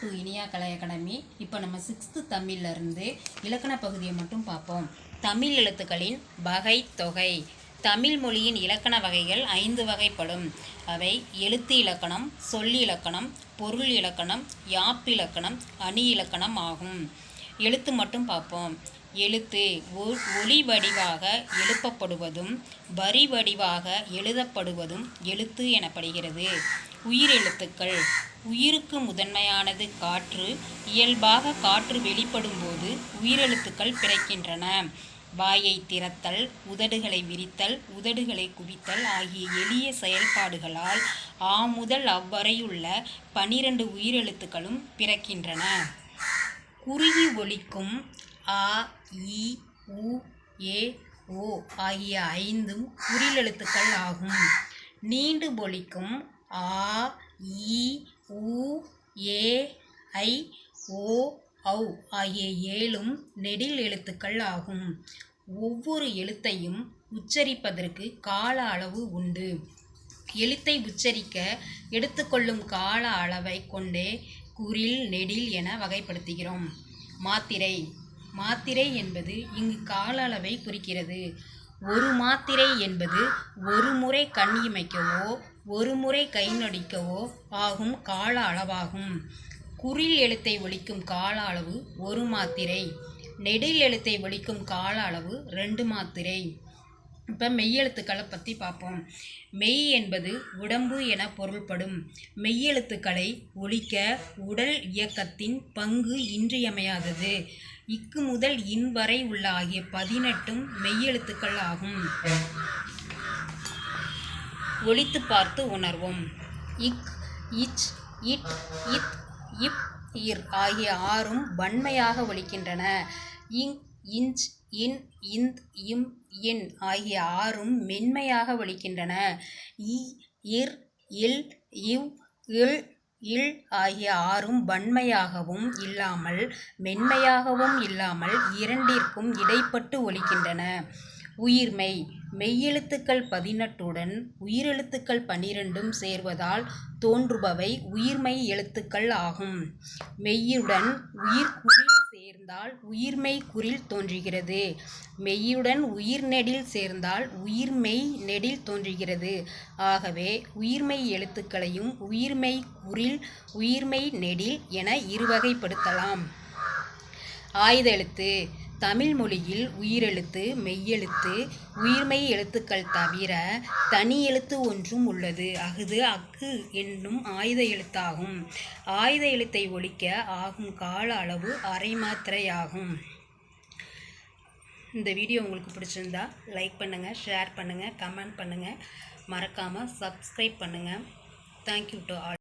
To Iniya Kalai academy. இப்போ நம்ம sixth தமிழ்லேருந்து இலக்கண பகுதியை மட்டும் பார்ப்போம். தமிழ் எழுத்துக்களின் வகை தொகை. தமிழ் மொழியின் இலக்கண வகைகள் ஐந்து வகைப்படும். அவை எழுத்து இலக்கணம் சொல் இலக்கணம் பொருள் இலக்கணம் யாப்பிலக்கணம் அணி இலக்கணம் ஆகும். எழுத்து மட்டும் பார்ப்போம். எழுத்து ஒ- ஒலி வடிவாக எழுப்பப்படுவதும் வரி வடிவாக எழுதப்படுவதும் எழுத்து எனப்படுகிறது. உயிரெழுத்துக்கள். உயிருக்கு முதன்மையானது காற்று. இயல்பாக காற்று வெளிப்படும்போது உயிரெழுத்துக்கள் பிறக்கின்றன. வாயை திறத்தல் உதடுகளை விரித்தல் உதடுகளை குவித்தல் ஆகிய எளிய செயல்பாடுகளால் ஆ முதல் அவ்வரையுள்ள பனிரெண்டு உயிரெழுத்துக்களும் பிறக்கின்றன. குறுகி ஒலிக்கும் ஆ இ உ ஏ ஓ ஆகிய ஐந்தும் குறிலெழுத்துக்கள் ஆகும். நீண்டு ஒலிக்கும் ஆ இ உ ஏ ஐ ஓ ஔ ஆகிய ஏழும் நெடில் எழுத்துக்கள் ஆகும். ஒவ்வொரு எழுத்தையும் உச்சரிப்பதற்கு கால அளவு உண்டு. எழுத்தை உச்சரிக்க எடுத்துக்கொள்ளும் கால அளவை கொண்டே குறில் நெடில் என வகைப்படுத்துகிறோம். மாத்திரை. மாத்திரை என்பது இங்கு கால அளவை குறிக்கிறது. ஒரு மாத்திரை என்பது ஒரு முறை கண் இமைக்கவோ ஒரு முறை கை நடிக்கவோ ஆகும் கால அளவாகும். குறில் எழுத்தை ஒலிக்கும் கால அளவு ஒரு மாத்திரை. நெடில் எழுத்தை ஒலிக்கும் கால அளவு ரெண்டு மாத்திரை. இப்போ மெய்யெழுத்துக்களை பற்றி பார்ப்போம் மெய் என்பது உடம்பு என பொருள்படும். மெய்யெழுத்துக்களை ஒழிக்க உடல் இயக்கத்தின் பங்கு இன்றியமையாதது. இக்கு முதல் இன் வரை உள்ள ஆகிய பதினெட்டும் மெய்யெழுத்துக்கள் ஆகும். ஒழித்து பார்த்து உணர்வோம். இக் இச் இட் இத் இப் இர் ஆகிய ஆறும் வன்மையாக ஒழிக்கின்றன. இங் இஞ்ச் இன் இந்த் இம் இன் ஆகிய ஆறும் மென்மையாக ஒழிக்கின்றன. இ இர் இல் இவ் இல் இல் ஆகிய ஆறும் வன்மையாகவும் இல்லாமல் மென்மையாகவும் இல்லாமல் இரண்டிற்கும் இடைப்பட்டு ஒலிக்கின்றன உயிர்மெய் மெய்யெழுத்துக்கள் பதினெட்டுடன் உயிரெழுத்துக்கள் பன்னிரெண்டும் சேர்வதால் தோன்றுபவை உயிர்மெய் எழுத்துக்கள் ஆகும். மெய்யுடன் உயிர்குறில் சேர்ந்தால் உயிர்மெய் குறில் தோன்றுகிறது. மெய்யுடன் உயிர் நெடில் சேர்ந்தால் உயிர்மெய் நெடில் தோன்றுகிறது. ஆகவே உயிர்மெய் எழுத்துக்களையும் உயிர்மெய் குறில் உயிர்மெய் நெடில் என இருவகைப்படுத்தலாம். ஆயுத எழுத்து தமிழ் மொழியில் உயிரெழுத்து மெய்யெழுத்து உயிர்மெய் எழுத்துக்கள் தவிர தனி எழுத்து ஒன்றும் உள்ளது. அஃது அக்கு என்னும் ஆயுத எழுத்தாகும். ஆயுத எழுத்தை ஒழிக்க ஆகும் கால அளவு அரை மாத்திரை ஆகும் இந்த வீடியோ உங்களுக்கு பிடிச்சிருந்தா லைக் பண்ணுங்கள் ஷேர் பண்ணுங்கள் கமெண்ட் பண்ணுங்கள் மறக்காமல் சப்ஸ்கிரைப் பண்ணுங்கள் தேங்க்யூ டு ஆல்